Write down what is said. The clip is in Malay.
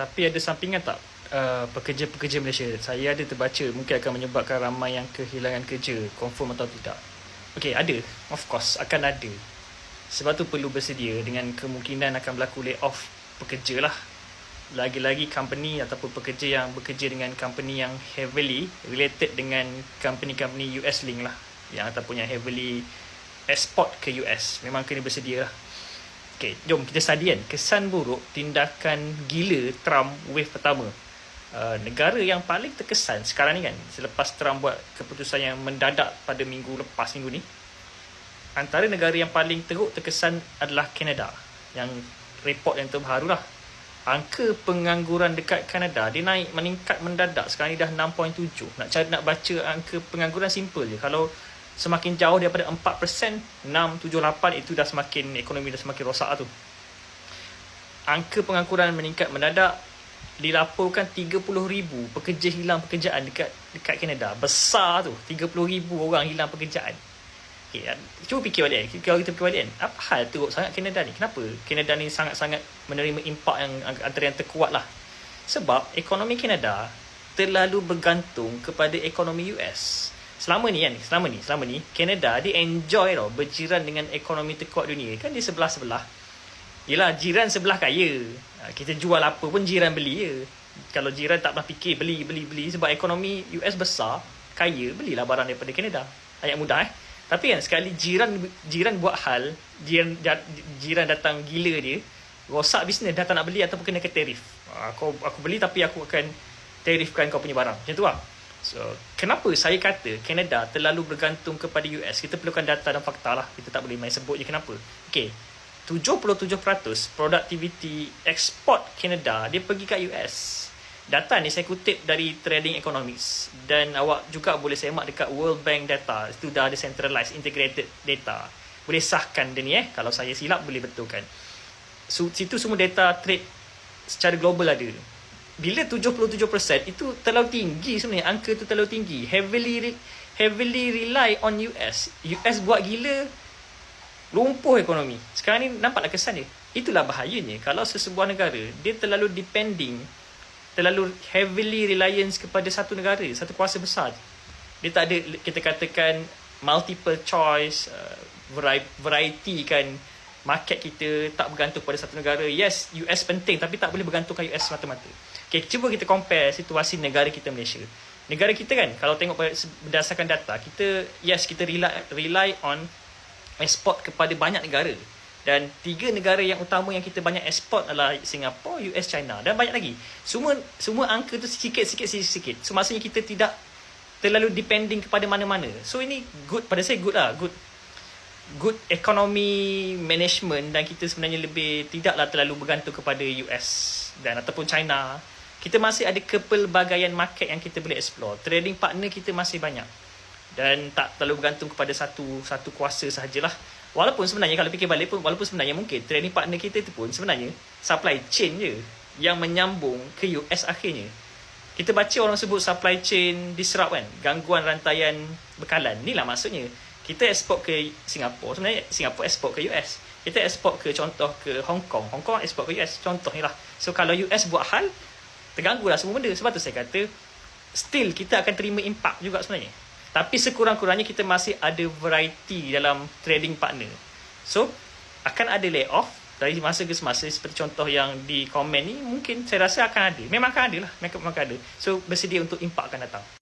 Tapi ada sampingan tak uh, pekerja-pekerja Malaysia? Saya ada terbaca mungkin akan menyebabkan ramai yang kehilangan kerja. Confirm atau tidak? Okay, ada. Of course, akan ada. Sebab tu perlu bersedia dengan kemungkinan akan berlaku layoff pekerja lah. Lagi-lagi company ataupun pekerja yang bekerja dengan company yang heavily related dengan company-company US link lah. Yang ataupun yang heavily export ke US. Memang kena bersedia lah. Okay, jom kita study kan. Kesan buruk tindakan gila Trump wave pertama. Uh, negara yang paling terkesan sekarang ni kan, selepas Trump buat keputusan yang mendadak pada minggu lepas minggu ni, antara negara yang paling teruk terkesan adalah Canada. Yang report yang terbaru lah. Angka pengangguran dekat Canada, dia naik meningkat mendadak. Sekarang ni dah 6.7. Nak cari nak baca angka pengangguran simple je. Kalau semakin jauh daripada 4%, 6, 7, 8 itu dah semakin ekonomi dah semakin rosak tu. Angka pengangguran meningkat mendadak dilaporkan 30,000 pekerja hilang pekerjaan dekat dekat Canada. Besar tu, 30,000 orang hilang pekerjaan. Okay, cuba fikir balik Kalau kita fikir balik kan, apa hal teruk sangat Canada ni? Kenapa Canada ni sangat-sangat menerima impak yang antara yang terkuat lah? Sebab ekonomi Canada terlalu bergantung kepada ekonomi US selama ni kan selama ni selama ni Canada dia enjoy tau berjiran dengan ekonomi terkuat dunia. Kan dia sebelah-sebelah. Yelah jiran sebelah kaya. Ha, kita jual apa pun jiran beli je. Kalau jiran tak pernah fikir beli beli beli sebab ekonomi US besar kaya belilah barang daripada Canada. Ayat mudah eh? Tapi kan sekali jiran jiran buat hal jiran jiran datang gila dia rosak bisnes dah tak nak beli ataupun kena ke tarif. Aku aku beli tapi aku akan tarifkan kau punya barang. Macam tu lah So, kenapa saya kata Canada terlalu bergantung kepada US? Kita perlukan data dan fakta lah. Kita tak boleh main sebut je kenapa. Okay. 77% productivity export Canada dia pergi kat US. Data ni saya kutip dari Trading Economics dan awak juga boleh semak dekat World Bank data. Itu dah ada centralized integrated data. Boleh sahkan dia ni eh. Kalau saya silap boleh betulkan. So, situ semua data trade secara global ada bila 77% itu terlalu tinggi sebenarnya angka tu terlalu tinggi. Heavily heavily rely on US US buat gila lumpuh ekonomi. Sekarang ni nampaklah kesan dia. Itulah bahayanya. Kalau sesebuah negara dia terlalu depending terlalu heavily reliance kepada satu negara satu kuasa besar. Dia tak ada kita katakan multiple choice uh, variety kan market kita tak bergantung pada satu negara yes US penting tapi tak boleh bergantungkan US semata-mata Okay, cuba kita compare situasi negara kita Malaysia. Negara kita kan, kalau tengok berdasarkan data, kita, yes, kita rely, rely on export kepada banyak negara. Dan tiga negara yang utama yang kita banyak export adalah Singapura, US, China dan banyak lagi. Semua semua angka tu sikit-sikit sikit-sikit. So maksudnya kita tidak terlalu depending kepada mana-mana. So ini good pada saya good lah, good good economy management dan kita sebenarnya lebih tidaklah terlalu bergantung kepada US dan ataupun China kita masih ada kepelbagaian market yang kita boleh explore. Trading partner kita masih banyak. Dan tak terlalu bergantung kepada satu satu kuasa sahajalah. Walaupun sebenarnya kalau fikir balik pun walaupun sebenarnya mungkin trading partner kita itu pun sebenarnya supply chain je yang menyambung ke US akhirnya. Kita baca orang sebut supply chain disrupt kan, gangguan rantaian bekalan. Inilah maksudnya. Kita ekspor ke Singapura, sebenarnya Singapura ekspor ke US. Kita ekspor ke contoh ke Hong Kong, Hong Kong ekspor ke US. Contoh ni lah. So kalau US buat hal, terganggu lah semua benda. Sebab tu saya kata still kita akan terima impak juga sebenarnya. Tapi sekurang-kurangnya kita masih ada variety dalam trading partner. So akan ada layoff dari masa ke semasa seperti contoh yang di komen ni mungkin saya rasa akan ada. Memang akan ada lah. Memang akan ada. So bersedia untuk impak akan datang